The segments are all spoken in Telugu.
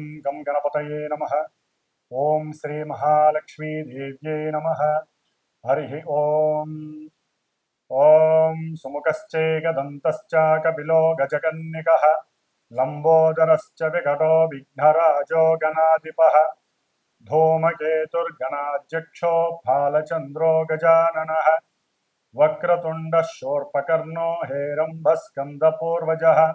ॐ गं गणपतये नमः। ॐ श्रीमहालक्ष्मीदेव्यै नमः। हरिः ॐ। ॐ सुमुखश्चैकदन्तश्च गजकन्निकः। लम्बोदरश्च विघटो विघ्नराजो गणाधिपः। धूमकेतुर्गणाध्यक्षो फालचन्द्रो गजाननः। वक्रतुण्डः शोर्पकर्णो हेरम्भस्कन्दपूर्वजः।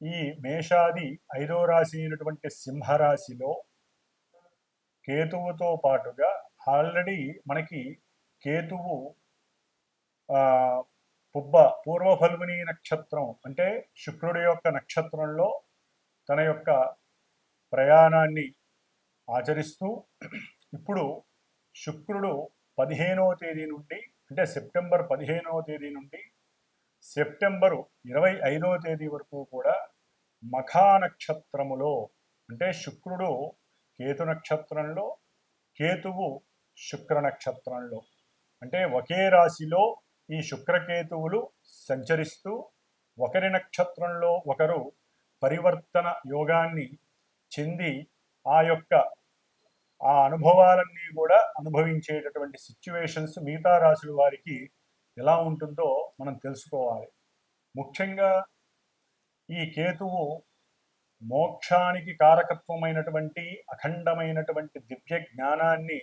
ఈ మేషాది ఐదో రాశి అయినటువంటి సింహరాశిలో కేతువుతో పాటుగా ఆల్రెడీ మనకి కేతువు పుబ్బ పూర్వ ఫల్గుని నక్షత్రం అంటే శుక్రుడి యొక్క నక్షత్రంలో తన యొక్క ప్రయాణాన్ని ఆచరిస్తూ ఇప్పుడు శుక్రుడు పదిహేనవ తేదీ నుండి అంటే సెప్టెంబర్ పదిహేనవ తేదీ నుండి సెప్టెంబరు ఇరవై ఐదవ తేదీ వరకు కూడా మఖా నక్షత్రములో అంటే శుక్రుడు కేతు నక్షత్రంలో కేతువు శుక్ర నక్షత్రంలో అంటే ఒకే రాశిలో ఈ శుక్రకేతువులు సంచరిస్తూ ఒకరి నక్షత్రంలో ఒకరు పరివర్తన యోగాన్ని చెంది ఆ యొక్క ఆ అనుభవాలన్నీ కూడా అనుభవించేటటువంటి సిచ్యువేషన్స్ మిగతా రాశుల వారికి ఎలా ఉంటుందో మనం తెలుసుకోవాలి. ముఖ్యంగా ఈ కేతువు మోక్షానికి కారకత్వమైనటువంటి అఖండమైనటువంటి దివ్య జ్ఞానాన్ని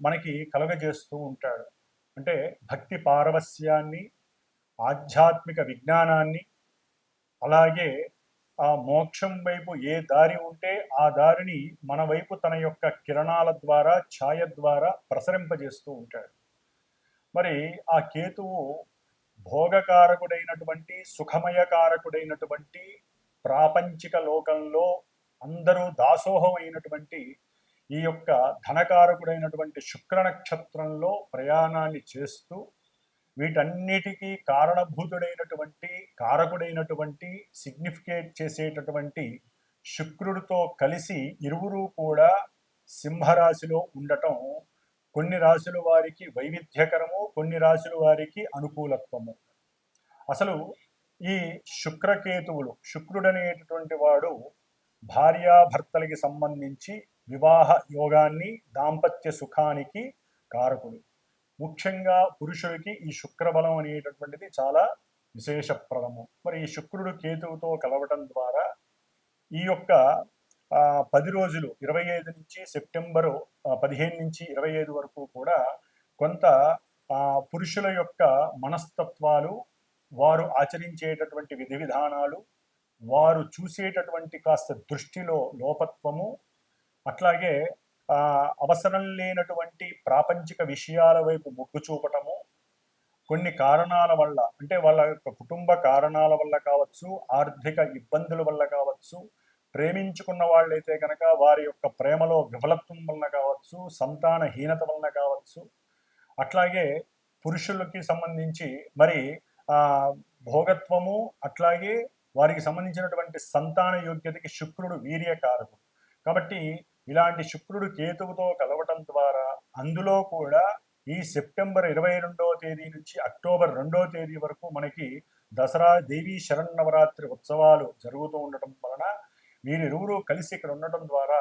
మనకి కలుగజేస్తూ ఉంటాడు. అంటే భక్తి పారవస్యాన్ని ఆధ్యాత్మిక విజ్ఞానాన్ని అలాగే ఆ మోక్షం వైపు ఏ దారి ఉంటే ఆ దారిని మన వైపు తన యొక్క కిరణాల ద్వారా ఛాయ ద్వారా ప్రసరింపజేస్తూ ఉంటాడు. మరి ఆ కేతువు భోగకారకుడైనటువంటి సుఖమయకారకుడైనటువంటి ప్రాపంచిక లోకంలో అందరూ దాసోహమైనటువంటి ఈ యొక్క ధనకారకుడైనటువంటి శుక్ర నక్షత్రంలో ప్రయాణాన్ని చేస్తూ వీటన్నిటికీ కారణభూతుడైనటువంటి కారకుడైనటువంటి సిగ్నిఫికేట్ చేసేటటువంటి శుక్రుడితో కలిసి ఇరువురు కూడా సింహరాశిలో ఉండటం కొన్ని రాశుల వారికి వైవిధ్యకరము కొన్ని రాశుల వారికి అనుకూలత్వము. అసలు ఈ శుక్రకేతువులు శుక్రుడనేటటువంటి వాడు భార్యాభర్తలకి సంబంధించి వివాహ యోగాన్ని దాంపత్య సుఖానికి కారకుడు. ముఖ్యంగా పురుషుడికి ఈ శుక్రబలం అనేటటువంటిది చాలా విశేషప్రదము. మరి ఈ శుక్రుడు కేతువుతో కలవటం ద్వారా ఈ యొక్క పది రోజులు ఇరవై ఐదు నుంచి సెప్టెంబరు పదిహేను నుంచి ఇరవై ఐదు వరకు కూడా కొంత పురుషుల యొక్క మనస్తత్వాలు వారు ఆచరించేటటువంటి విధి విధానాలు వారు చూసేటటువంటి కాస్త దృష్టిలో లోపత్వము అట్లాగే అవసరం లేనటువంటి ప్రాపంచిక విషయాల వైపు మొగ్గు చూపటము కొన్ని కారణాల వల్ల అంటే వాళ్ళ యొక్క కుటుంబ కారణాల వల్ల కావచ్చు ఆర్థిక ఇబ్బందుల వల్ల కావచ్చు ప్రేమించుకున్న వాళ్ళైతే కనుక వారి యొక్క ప్రేమలో విఫలత్వం వలన కావచ్చు సంతానహీనత వలన కావచ్చు అట్లాగే పురుషులకి సంబంధించి మరి ఆ భోగత్వము అట్లాగే వారికి సంబంధించినటువంటి సంతాన యోగ్యతకి శుక్రుడు వీర్యకారకుడు కాబట్టి ఇలాంటి శుక్రుడు కేతువుతో కలవటం ద్వారా అందులో కూడా ఈ సెప్టెంబర్ ఇరవై రెండవ తేదీ నుంచి అక్టోబర్ రెండవ తేదీ వరకు మనకి దసరా దేవీ శరన్నవరాత్రి ఉత్సవాలు జరుగుతూ ఉండటం వలన వీరిరువురు కలిసి ఇక్కడ ఉండడం ద్వారా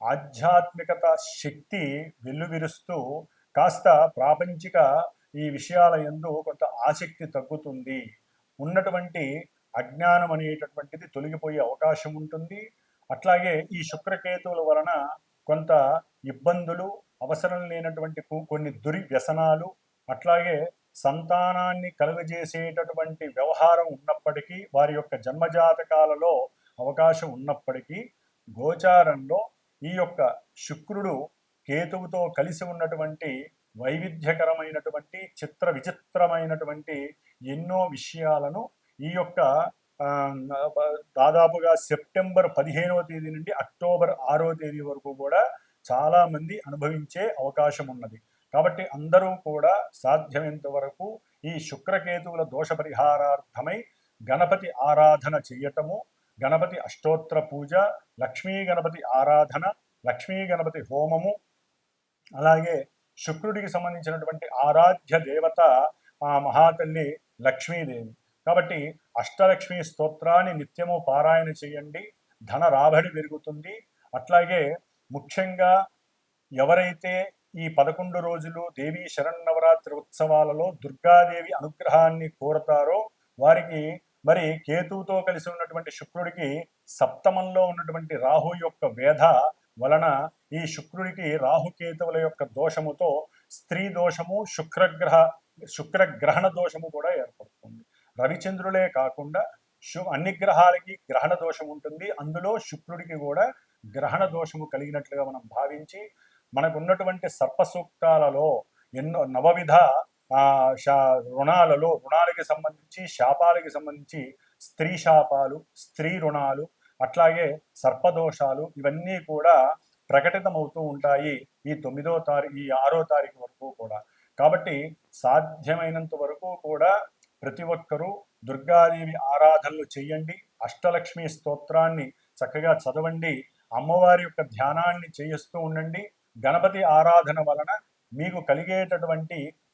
ఆధ్యాత్మికత శక్తి వెల్లువిరుస్తూ కాస్త ప్రాపంచిక ఈ విషయాల ఎందు కొంత ఆసక్తి తగ్గుతుంది. ఉన్నటువంటి అజ్ఞానం అనేటటువంటిది తొలగిపోయే అవకాశం ఉంటుంది. అట్లాగే ఈ శుక్రకేతువుల వలన కొంత ఇబ్బందులు అవసరం లేనటువంటి కొన్ని దురి వ్యసనాలు అట్లాగే సంతానాన్ని కలుగజేసేటటువంటి వ్యవహారం ఉన్నప్పటికీ వారి యొక్క జన్మజాతకాలలో అవకాశం ఉన్నప్పటికీ గోచారంలో ఈ యొక్క శుక్రుడు కేతువుతో కలిసి ఉన్నటువంటి వైవిధ్యకరమైనటువంటి చిత్ర విచిత్రమైనటువంటి ఎన్నో విషయాలను ఈ యొక్క దాదాపుగా సెప్టెంబర్ పదిహేనవ తేదీ నుండి అక్టోబర్ ఆరో తేదీ వరకు కూడా చాలామంది అనుభవించే అవకాశం ఉన్నది. కాబట్టి అందరూ కూడా సాధ్యమైనంత వరకు ఈ శుక్రకేతువుల దోష పరిహారార్థమై గణపతి ఆరాధన చేయటము గణపతి అష్టోత్తర పూజ లక్ష్మీ గణపతి ఆరాధన లక్ష్మీ గణపతి హోమము అలాగే శుక్రుడికి సంబంధించినటువంటి ఆరాధ్య దేవత ఆ మహాతల్లి లక్ష్మీదేవి. కాబట్టి అష్టలక్ష్మి స్తోత్రాన్ని నిత్యము పారాయణ చేయండి ధన రాబడి పెరుగుతుంది. అట్లాగే ముఖ్యంగా ఎవరైతే ఈ పదకొండు రోజులు దేవీ శరన్నవరాత్రి ఉత్సవాలలో దుర్గాదేవి అనుగ్రహాన్ని కోరతారో వారికి మరి కేతువుతో కలిసి ఉన్నటువంటి శుక్రుడికి సప్తమంలో ఉన్నటువంటి రాహు యొక్క వేధ వలన ఈ శుక్రుడికి రాహుకేతువుల యొక్క దోషముతో స్త్రీ దోషము శుక్రగ్రహ శుక్రగ్రహణ దోషము కూడా ఏర్పడుతుంది. రవిచంద్రులే కాకుండా శు అన్ని గ్రహాలకి గ్రహణ దోషం ఉంటుంది. అందులో శుక్రుడికి కూడా గ్రహణ దోషము కలిగినట్లుగా మనం భావించి మనకు ఉన్నటువంటి సర్ప సూక్తాలలో ఎన్నో నవవిధ రుణాలలో రుణాలకి సంబంధించి శాపాలకి సంబంధించి స్త్రీ శాపాలు స్త్రీ రుణాలు అట్లాగే సర్పదోషాలు ఇవన్నీ కూడా ప్రకటితమవుతూ ఉంటాయి ఈ తొమ్మిదో తారీఖు ఈ ఆరో తారీఖు వరకు కూడా. కాబట్టి సాధ్యమైనంత వరకు కూడా ప్రతి ఒక్కరూ దుర్గాదేవి ఆరాధనలు చేయండి అష్టలక్ష్మి స్తోత్రాన్ని చక్కగా చదవండి అమ్మవారి యొక్క ధ్యానాన్ని చేయిస్తూ ఉండండి. గణపతి ఆరాధన వలన మీకు కలిగేటటువంటి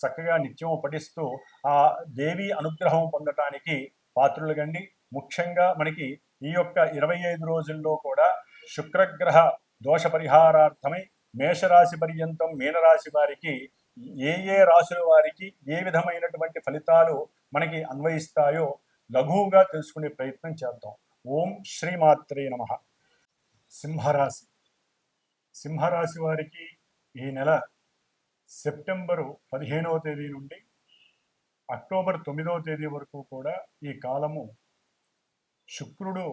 చక్కగా నిత్యం పఠిస్తూ ఆ దేవి అనుగ్రహం పొందటానికి పాత్రులు గండి ముఖ్యంగా మనకి ఈ యొక్క ఇరవై ఐదు రోజుల్లో కూడా శుక్రగ్రహ దోష పరిహారార్థమై మేషరాశి పర్యంతం మీనరాశి వారికి ఏ ఏ రాశుల వారికి ఏ విధమైనటువంటి ఫలితాలు మనకి అన్వయిస్తాయో లఘువుగా తెలుసుకునే ప్రయత్నం చేద్దాం. ఓం శ్రీమాత్రే నమ. సింహరాశి. సింహరాశి వారికి ఈ నెల సెప్టెంబరు పదిహేనవ తేదీ నుండి అక్టోబర్ తొమ్మిదవ తేదీ వరకు కూడా ఈ కాలము శుక్రుడు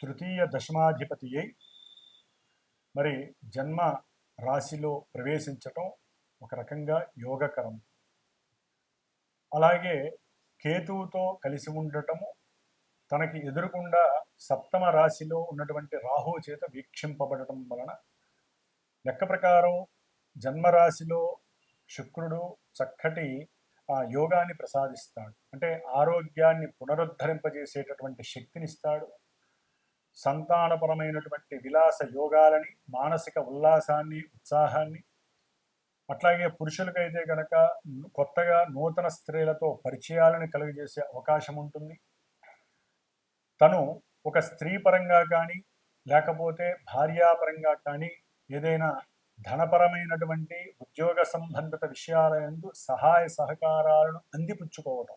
తృతీయ దశమాధిపతి అయి మరి జన్మ రాశిలో ప్రవేశించటం ఒక రకంగా యోగకరం. అలాగే కేతువుతో కలిసి ఉండటము తనకి ఎదురుకుండా సప్తమ రాశిలో ఉన్నటువంటి రాహు చేత వీక్షింపబడటం వలన లెక్క ప్రకారం జన్మరాశిలో శుక్రుడు చక్కటి ఆ యోగాన్ని ప్రసాదిస్తాడు. అంటే ఆరోగ్యాన్ని పునరుద్ధరింపజేసేటటువంటి శక్తినిస్తాడు. సంతానపరమైనటువంటి విలాస యోగాలని మానసిక ఉల్లాసాన్ని ఉత్సాహాన్ని అట్లాగే పురుషులకైతే కనుక కొత్తగా నూతన స్త్రీలతో పరిచయాలను కలుగజేసే అవకాశం ఉంటుంది. తను ఒక స్త్రీ పరంగా కానీ లేకపోతే భార్యాపరంగా కానీ ఏదైనా ధనపరమైనటువంటి ఉద్యోగ సంబంధిత విషయాల యందు సహాయ సహకారాలను అందిపుచ్చుకోవటం.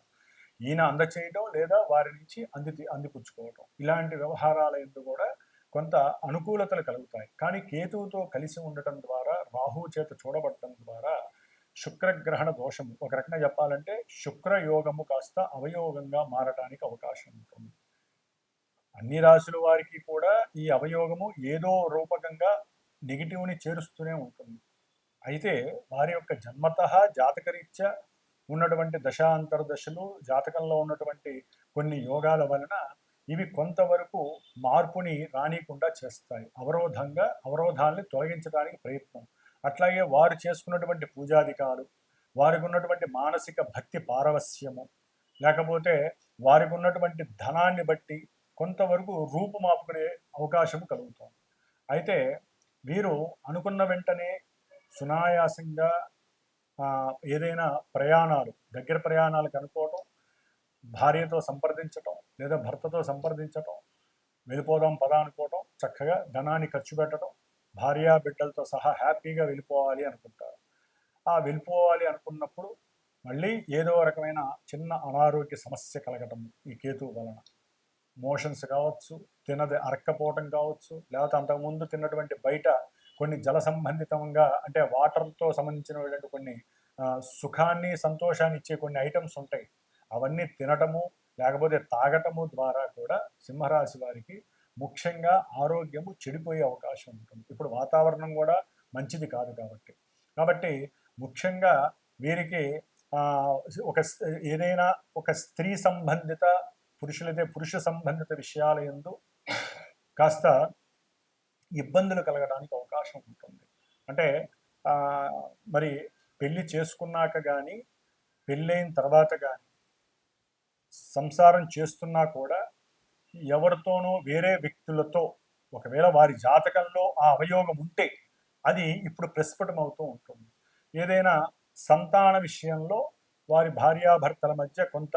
ఈయన అందచేయడం లేదా వారి నుంచి అంది అందిపుచ్చుకోవటం. ఇలాంటి వ్యవహారాల ఎందు కూడా కొంత అనుకూలతలు కలుగుతాయి. కానీ కేతువుతో కలిసి ఉండటం ద్వారా రాహు చేత చూడబడటం ద్వారా శుక్రగ్రహణ దోషము. ఒక రకంగా చెప్పాలంటే శుక్రయోగము కాస్త అవయోగంగా మారటానికి అవకాశం ఉంటుంది. అన్ని రాశుల వారికి కూడా ఈ అవయోగము ఏదో రూపకంగా నెగిటివ్ని చేరుస్తూనే ఉంటుంది. అయితే వారి యొక్క జన్మత జాతకరీత్యా ఉన్నటువంటి దశాంతర్దశలు జాతకంలో ఉన్నటువంటి కొన్ని యోగాల వలన ఇవి కొంతవరకు మార్పుని రానికుండా చేస్తాయి. అవరోధంగా అవరోధాన్ని తొలగించడానికి ప్రయత్నం. అట్లాగే వారు చేసుకున్నటువంటి పూజాధికాలు వారికి ఉన్నటువంటి మానసిక భక్తి పారవస్యము లేకపోతే వారికి ఉన్నటువంటి ధనాన్ని బట్టి కొంతవరకు రూపుమాపుకునే అవకాశం కలుగుతుంది. అయితే మీరు అనుకున్న వెంటనే సునాయాసంగా ఏదైనా ప్రయాణాలు దగ్గర ప్రయాణాలకు అనుకోవటం భార్యతో సంప్రదించటం లేదా భర్తతో సంప్రదించటం వెళ్ళిపోదాం పదా అనుకోవటం చక్కగా ధనాన్ని ఖర్చు పెట్టడం భార్య బిడ్డలతో సహా హ్యాపీగా వెళ్ళిపోవాలి అనుకుంటారు. ఆ వెళ్ళిపోవాలి అనుకున్నప్పుడు మళ్ళీ ఏదో రకమైన చిన్న అనారోగ్య సమస్య కలగటం ఈ కేతువు వలన. మోషన్స్ కావచ్చు తినది అరక్కపోవటం కావచ్చు లేకపోతే అంతకుముందు తిన్నటువంటి బయట కొన్ని జల సంబంధితంగా అంటే వాటర్తో సంబంధించినటువంటి కొన్ని సుఖాన్ని సంతోషాన్ని ఇచ్చే కొన్ని ఐటమ్స్ ఉంటాయి. అవన్నీ తినటము లేకపోతే తాగటము ద్వారా కూడా సింహరాశి వారికి ముఖ్యంగా ఆరోగ్యము చెడిపోయే అవకాశం ఉంటుంది. ఇప్పుడు వాతావరణం కూడా మంచిది కాదు కాబట్టి. కాబట్టి ముఖ్యంగా వీరికి ఒక ఏదైనా ఒక స్త్రీ సంబంధిత పురుషులైతే పురుష సంబంధిత విషయాల ఎందు కాస్త ఇబ్బందులు కలగడానికి అవకాశం ఉంటుంది. అంటే మరి పెళ్ళి చేసుకున్నాక కానీ పెళ్ళైన తర్వాత కానీ సంసారం చేస్తున్నా కూడా ఎవరితోనో వేరే వ్యక్తులతో ఒకవేళ వారి జాతకంలో ఆ అవయోగం ఉంటే అది ఇప్పుడు ప్రస్ఫుటం అవుతూ ఉంటుంది. ఏదైనా సంతాన విషయంలో వారి భార్యాభర్తల మధ్య కొంత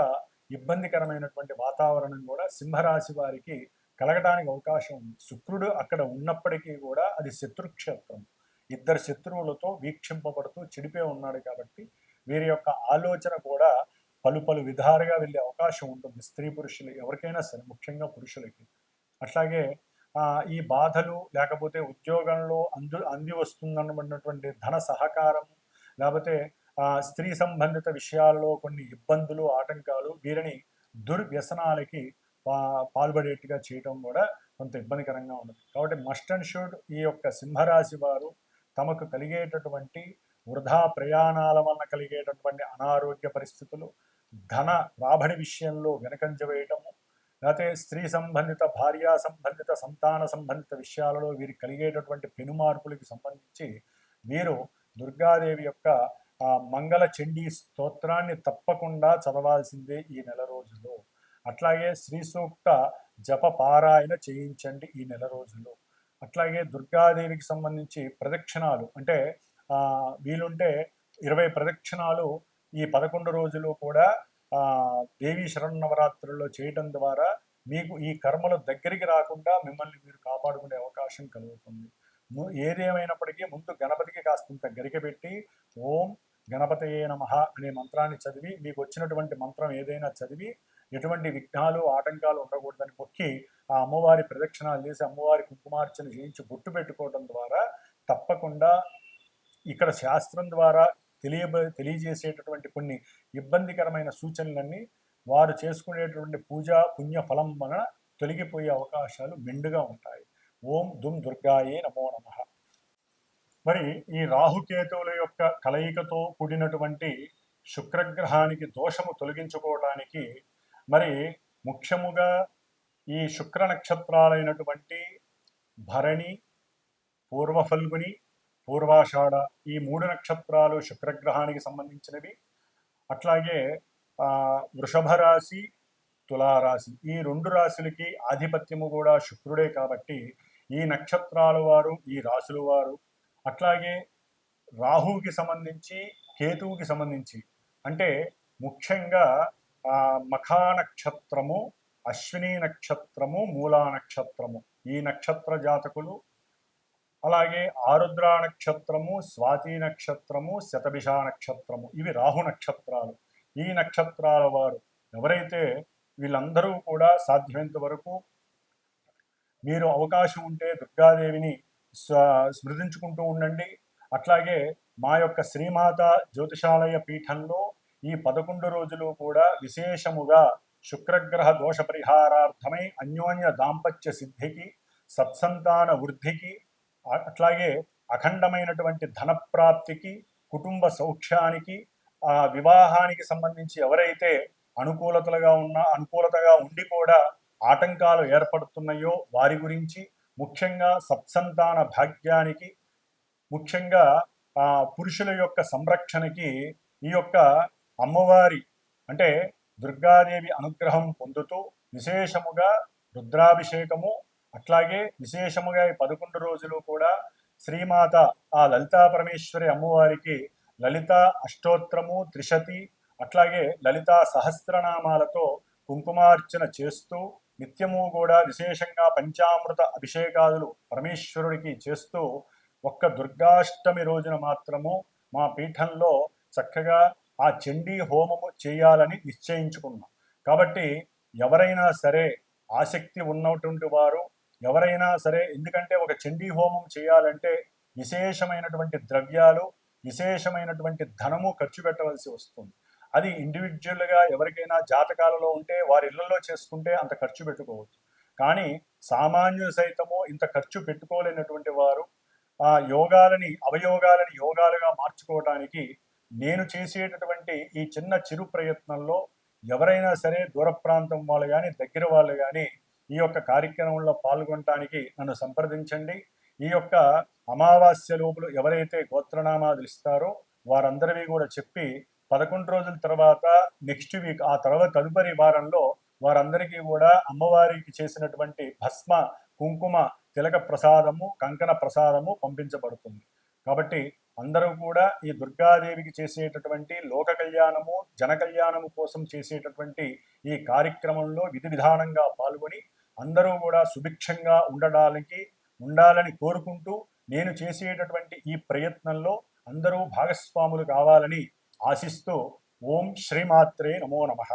ఇబ్బందికరమైనటువంటి వాతావరణం కూడా సింహరాశి వారికి కలగడానికి అవకాశం ఉంది. శుక్రుడు అక్కడ ఉన్నప్పటికీ కూడా అది శత్రుక్షేత్రం. ఇద్దరు శత్రువులతో వీక్షింపబడుతూ చెడిపే ఉన్నాడు కాబట్టి వీరి యొక్క ఆలోచన కూడా పలు పలు విధాలుగా వెళ్ళే అవకాశం ఉంటుంది. స్త్రీ పురుషులు ఎవరికైనా సరే ముఖ్యంగా పురుషులకి. అట్లాగే ఈ బాధలు లేకపోతే ఉద్యోగంలో అందు అంది వస్తుందన్నటువంటి ధన సహకారం లేకపోతే స్త్రీ సంబంధిత విషయాల్లో కొన్ని ఇబ్బందులు ఆటంకాలు వీరిని దుర్వ్యసనాలకి పాల్పడేట్టుగా చేయటం కూడా కొంత ఇబ్బందికరంగా ఉంటుంది కాబట్టి మస్ట్ అండ్ షుడ్ ఈ యొక్క సింహరాశి వారు తమకు కలిగేటటువంటి వృధా ప్రయాణాల వలన కలిగేటటువంటి అనారోగ్య పరిస్థితులు ధన రాబడి విషయంలో వెనకంజ వేయటము లేకపోతే స్త్రీ సంబంధిత భార్యా సంబంధిత సంతాన సంబంధిత విషయాలలో వీరికి కలిగేటటువంటి పెనుమార్పులకి సంబంధించి వీరు దుర్గాదేవి యొక్క మంగళ చండీ స్తోత్రాన్ని తప్పకుండా చదవాల్సిందే ఈ నెల రోజుల్లో అట్లాగే శ్రీ సూక్త జప పారాయణ చేయించండి ఈ నెల రోజుల్లో అట్లాగే దుర్గాదేవికి సంబంధించి ప్రదక్షిణాలు అంటే వీలుంటే ఇరవై ప్రదక్షిణాలు ఈ పదకొండు రోజులు కూడా దేవీ శరణవరాత్రుల్లో చేయటం ద్వారా మీకు ఈ కర్మలు దగ్గరికి రాకుండా మిమ్మల్ని మీరు కాపాడుకునే అవకాశం కలుగుతుంది. ఏదేమైనప్పటికీ ముందు గణపతికి కాస్తంత గరిక పెట్టి ఓం గణపతయే నమ అనే మంత్రాన్ని చదివి మీకు వచ్చినటువంటి మంత్రం ఏదైనా చదివి ఎటువంటి విఘ్నాలు ఆటంకాలు ఉండకూడదని మొక్కి ఆ అమ్మవారి ప్రదక్షిణాలు చేసి అమ్మవారి కుంకుమార్చన చేయించి బొట్టు పెట్టుకోవడం ద్వారా తప్పకుండా ఇక్కడ శాస్త్రం ద్వారా తెలియ తెలియజేసేటటువంటి కొన్ని ఇబ్బందికరమైన సూచనలన్నీ వారు చేసుకునేటువంటి పూజా పుణ్య ఫలం వలన తొలగిపోయే అవకాశాలు మెండుగా ఉంటాయి. ఓం దుమ్ దుర్గాయే నమో నమ. మరి ఈ రాహుకేతువుల యొక్క కలయికతో కూడినటువంటి శుక్రగ్రహానికి దోషము తొలగించుకోవడానికి మరి ముఖ్యముగా ఈ శుక్ర నక్షత్రాలైనటువంటి భరణి పూర్వఫల్గుని పూర్వాషాఢ ఈ మూడు నక్షత్రాలు శుక్రగ్రహానికి సంబంధించినవి. అట్లాగే ఆ, వృషభ రాశి తులారాశి ఈ రెండు రాశులకి ఆధిపత్యము కూడా శుక్రుడే కాబట్టి ఈ నక్షత్రాల వారు ఈ రాశుల వారు అట్లాగే రాహువుకి సంబంధించి కేతువుకి సంబంధించి అంటే ముఖ్యంగా ఆ, మఖా నక్షత్రము అశ్విని నక్షత్రము మూలా నక్షత్రము. ఈ నక్షత్ర జాతకులు అలాగే ఆరుద్ర నక్షత్రము స్వాతి నక్షత్రము శతభిష నక్షత్రము. ఇవి రాహు నక్షత్రాలు. ఈ నక్షత్రాల వారు ఎవరైతే వీళ్ళందరూ కూడా సాధ్యమైనంత వరకు మీరు అవకాశం ఉంటే దుర్గాదేవిని స్మృతించుకుంటూ ఉండండి. అట్లాగే మా యొక్క శ్రీమాత జ్యోతిషాలయ పీఠంలో ఈ పదకొండు రోజులు కూడా విశేషముగా శుక్రగ్రహ దోష పరిహారార్థమై అన్యోన్య దాంపత్య సిద్ధికి సత్సంతాన వృద్ధికి అట్లాగే అఖండమైనటువంటి ధనప్రాప్తికి కుటుంబ సౌఖ్యానికి ఆ వివాహానికి సంబంధించి ఎవరైతే అనుకూలతలుగా ఉన్న అనుకూలతగా ఉండి కూడా ఆటంకాలు ఏర్పడుతున్నాయో వారి గురించి ముఖ్యంగా సత్సంతాన భాగ్యానికి ముఖ్యంగా ఆ పురుషుల యొక్క సంరక్షణకి ఈ యొక్క అమ్మవారి అంటే దుర్గాదేవి అనుగ్రహం పొందుతూ విశేషముగా రుద్రాభిషేకము అట్లాగే విశేషముగా ఈ పదకొండు రోజులు కూడా శ్రీమాత ఆ లలితా పరమేశ్వరి అమ్మవారికి లలిత అష్టోత్తరము త్రిశతి అట్లాగే లలితా సహస్రనామాలతో కుంకుమార్చన చేస్తూ నిత్యము కూడా విశేషంగా పంచామృత అభిషేకాదులు పరమేశ్వరుడికి చేస్తూ ఒక్క దుర్గాష్టమి రోజున మాత్రము మా పీఠంలో చక్కగా ఆ చండీ హోమము చేయాలని నిశ్చయించుకున్నాం. కాబట్టి ఎవరైనా సరే ఆసక్తి ఉన్నటువంటి వారు ఎవరైనా సరే ఎందుకంటే ఒక చండీ హోమం చేయాలంటే విశేషమైనటువంటి ద్రవ్యాలు విశేషమైనటువంటి ధనము ఖర్చు పెట్టవలసి వస్తుంది. అది ఇండివిజువల్గా ఎవరికైనా జాతకాలలో ఉంటే వారి ఇళ్ళలో చేసుకుంటే అంత ఖర్చు పెట్టుకోవచ్చు. కానీ సామాన్యులు సైతము ఇంత ఖర్చు పెట్టుకోలేనటువంటి వారు ఆ యోగాలని అవయోగాలని యోగాలుగా మార్చుకోవడానికి నేను చేసేటటువంటి ఈ చిన్న చిరు ప్రయత్నంలో ఎవరైనా సరే దూర ప్రాంతం వాళ్ళు కానీ దగ్గర వాళ్ళు కానీ ఈ యొక్క కార్యక్రమంలో పాల్గొనడానికి నన్ను సంప్రదించండి. ఈ యొక్క అమావాస్య లోపల ఎవరైతే గోత్రనామాదులు ఇస్తారో వారందరివి కూడా చెప్పి పదకొండు రోజుల తర్వాత నెక్స్ట్ వీక్ ఆ తర్వాత తదుపరి వారంలో వారందరికీ కూడా అమ్మవారికి చేసినటువంటి భస్మ కుంకుమ తిలక ప్రసాదము కంకణ ప్రసాదము పంపించబడుతుంది. కాబట్టి అందరూ కూడా ఈ దుర్గాదేవికి చేసేటటువంటి లోక కళ్యాణము జన కళ్యాణము కోసం చేసేటటువంటి ఈ కార్యక్రమంలో విధి విధానంగా పాల్గొని అందరూ కూడా సుభిక్షంగా ఉండడానికి ఉండాలని కోరుకుంటూ నేను చేసేటటువంటి ఈ ప్రయత్నంలో అందరూ భాగస్వాములు కావాలని ఆశిస్తూ ఓం శ్రీమాత్రే నమో నమః.